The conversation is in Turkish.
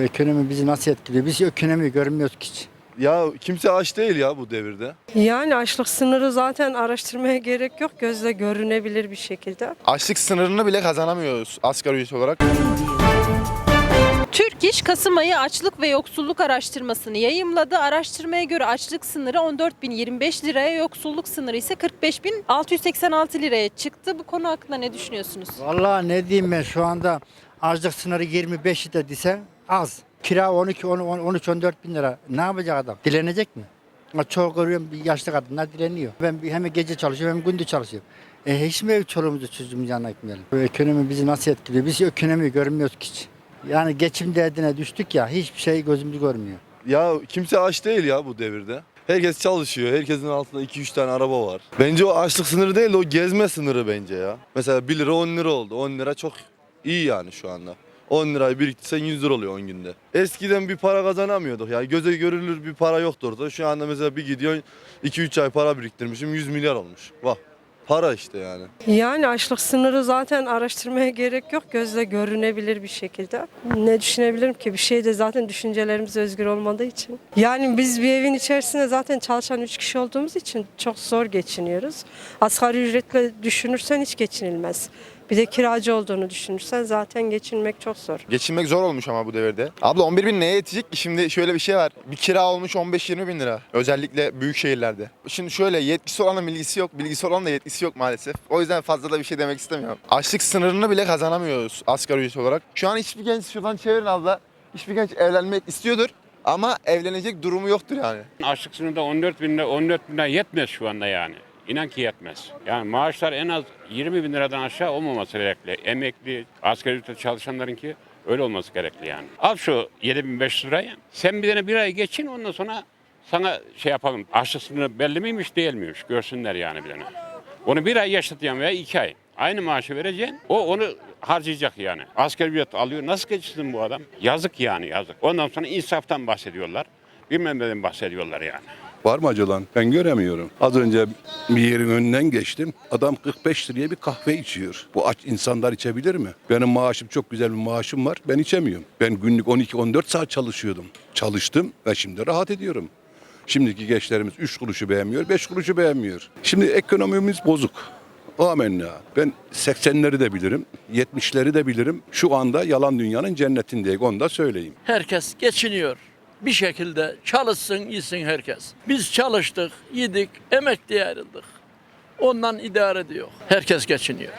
Ekonomi bizi nasıl etkiliyor? Biz ekonomiyi görmüyoruz ki hiç. Ya kimse aç değil ya bu devirde. Yani açlık sınırı zaten araştırmaya gerek yok. Gözle görünebilir bir şekilde. Açlık sınırını bile kazanamıyoruz asgari ücret olarak. Türk İş Kasım ayı açlık ve yoksulluk araştırmasını yayımladı. Araştırmaya göre açlık sınırı 14.025 liraya, yoksulluk sınırı ise 45.686 liraya çıktı. Bu konu hakkında ne düşünüyorsunuz? Vallahi ne diyeyim ben şu anda açlık sınırı 25 de desen az. Kira 12, 10, 13, 14 bin lira. Ne yapacak adam? Dilenecek mi? Çoğu görüyorum yaşlı kadınlar dileniyor. Ben hem gece çalışıyorum hem gündüz çalışıyorum. E hiç mi çoluğumuzu çocuğumuzu yanına gitmeyelim? Bu ekonomi bizi nasıl etkiliyor? Biz ekonomiyi görmüyoruz hiç. Yani geçim derdine düştük ya hiçbir şey gözümüz görmüyor. Ya kimse aç değil ya bu devirde. Herkes çalışıyor. Herkesin altında 2-3 tane araba var. Bence o açlık sınırı değil de o gezme sınırı bence ya. Mesela 1 lira 10 lira oldu. 10 lira çok iyi yani şu anda. 10 lirayı biriktirsen 100 lira oluyor 10 günde. Eskiden bir para kazanamıyorduk. Yani göze görülür bir para yoktu orada. Şu anda mesela bir gidiyorsun 2-3 ay para biriktirmişim 100 milyar olmuş. Bak para işte yani. Yani açlık sınırı zaten araştırmaya gerek yok. Gözle görünebilir bir şekilde. Ne düşünebilirim ki? Bir şey de zaten düşüncelerimiz özgür olmadığı için. Yani biz bir evin içerisinde zaten çalışan 3 kişi olduğumuz için çok zor geçiniyoruz. Asgari ücretle düşünürsen hiç geçinilmez. Bir de kiracı olduğunu düşünürsen zaten geçinmek çok zor. Geçinmek zor olmuş ama bu devirde. Abla 11 bin neye yetecek ki? Şimdi şöyle bir şey var. Bir kira olmuş 15-20 bin lira. Özellikle büyük şehirlerde. Şimdi şöyle yetkisi olanın bilgisi yok. Bilgisi olan da yetkisi yok maalesef. O yüzden fazla da bir şey demek istemiyorum. Açlık sınırını bile kazanamıyoruz asgari ücret olarak. Şu an hiçbir genç şuradan çevirin abla. Hiçbir genç evlenmek istiyordur. Ama evlenecek durumu yoktur yani. Açlık sınırında 14 bin lira, 14 bin lira yetmez şu anda yani. İnan ki yetmez. Yani maaşlar en az 20 bin liradan aşağı olmaması gerekli. Emekli, asgari ücretle çalışanlarınki öyle olması gerekli yani. Al şu 7500 lirayı. Sen bir tane bir ay geçin ondan sonra sana şey yapalım. Açlık sınırı belli miymiş değil miymiş görsünler yani bir tane. Onu bir ay yaşatacaksın veya iki ay. Aynı maaşı vereceksin. O onu harcayacak yani. Asgari ücret alıyor. Nasıl geçsin bu adam? Yazık yani yazık. Ondan sonra insaftan bahsediyorlar. Bilmem neden bahsediyorlar yani. Var mı acı lan? Ben göremiyorum. Az önce bir yerin önünden geçtim. Adam 45 liraya bir kahve içiyor. Bu aç insanlar içebilir mi? Benim maaşım çok güzel bir maaşım var. Ben içemiyorum. Ben günlük 12-14 saat çalışıyordum. Çalıştım ve şimdi rahat ediyorum. Şimdiki gençlerimiz 3 kuruşu beğenmiyor, 5 kuruşu beğenmiyor. Şimdi ekonomimiz bozuk. Amenna. Ben 80'leri de bilirim, 70'leri de bilirim. Şu anda yalan dünyanın cennetindeyiz. Onu da söyleyeyim. herkes geçiniyor. Bir şekilde çalışsın, yesin herkes. Biz çalıştık, yedik, emekliye ayrıldık. Ondan idare ediyor. Herkes geçiniyor.